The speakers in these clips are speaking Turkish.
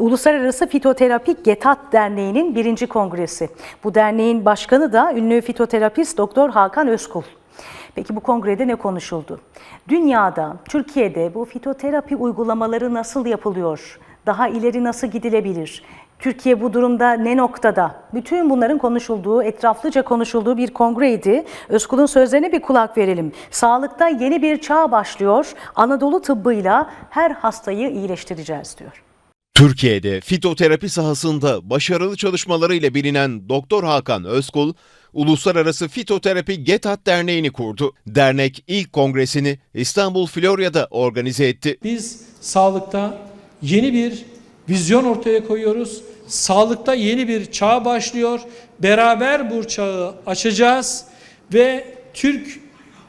Uluslararası Fitoterapi GETAT Derneği'nin birinci kongresi. Bu derneğin başkanı da ünlü fitoterapist Doktor Hakan Özkul. Peki bu kongrede ne konuşuldu? Dünyada, Türkiye'de bu fitoterapi uygulamaları nasıl yapılıyor? Daha ileri nasıl gidilebilir? Türkiye bu durumda ne noktada? Bütün bunların konuşulduğu, etraflıca konuşulduğu bir kongreydi. Özkul'un sözlerine bir kulak verelim. Sağlıkta yeni bir çağ başlıyor. Anadolu tıbbıyla her hastayı iyileştireceğiz diyor. Türkiye'de fitoterapi sahasında başarılı çalışmalarıyla bilinen Doktor Hakan Özkul, Uluslararası Fitoterapi GETAT Derneği'ni kurdu. Dernek ilk kongresini İstanbul Florya'da organize etti. Biz sağlıkta yeni bir vizyon ortaya koyuyoruz. Sağlıkta yeni bir çağ başlıyor. Beraber bu çağı açacağız ve Türk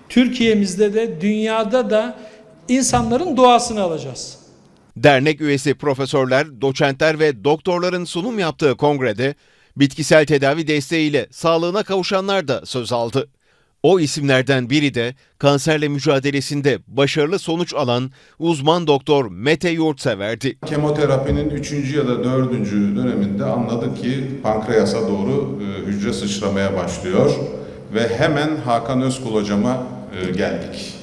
Türkiye'mizde de dünyada da insanların duasını alacağız. Dernek üyesi profesörler, doçentler ve doktorların sunum yaptığı kongrede bitkisel tedavi desteğiyle sağlığına kavuşanlar da söz aldı. O isimlerden biri de kanserle mücadelesinde başarılı sonuç alan uzman doktor Mete Yurtsever'di. Kemoterapinin 3. ya da 4. döneminde anladık ki pankreasa doğru e, hücre sıçramaya başlıyor ve hemen Hakan Özkul hocama e, geldik.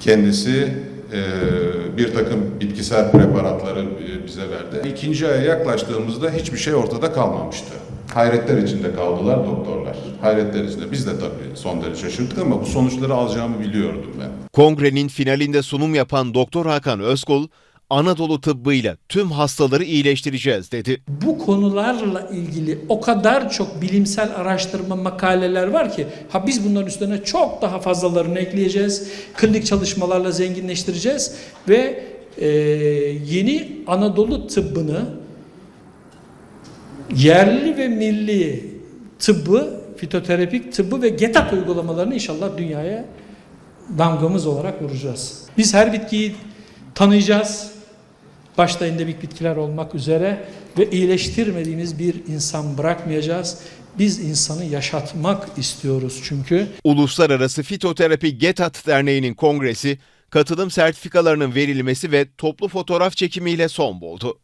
Kendisi e, bir takım bitkisel preparatları e, bize verdi. İkinci aya yaklaştığımızda hiçbir şey ortada kalmamıştı. Hayretler içinde kaldılar doktorlar. Hayretler içinde. Biz de tabii son derece şaşırdık ama bu sonuçları alacağımı biliyordum ben. Kongrenin finalinde sunum yapan Doktor Hakan Özkul, Anadolu tıbbıyla tüm hastaları iyileştireceğiz dedi. Bu konularla ilgili o kadar çok bilimsel araştırma makaleler var ki ha biz bunların üstüne çok daha fazlalarını ekleyeceğiz. Klinik çalışmalarla zenginleştireceğiz ve e, yeni Anadolu tıbbını yerli ve milli tıbbı, fitoterapik tıbbı ve GETAP uygulamalarını inşallah dünyaya damgamız olarak vuracağız. Biz her bitkiyi tanıyacağız. Başta endemik bitkiler olmak üzere ve iyileştirmediğimiz bir insan bırakmayacağız. Biz insanı yaşatmak istiyoruz çünkü. Uluslararası Fitoterapi GETAT Derneği'nin kongresi, katılım sertifikalarının verilmesi ve toplu fotoğraf çekimiyle son buldu.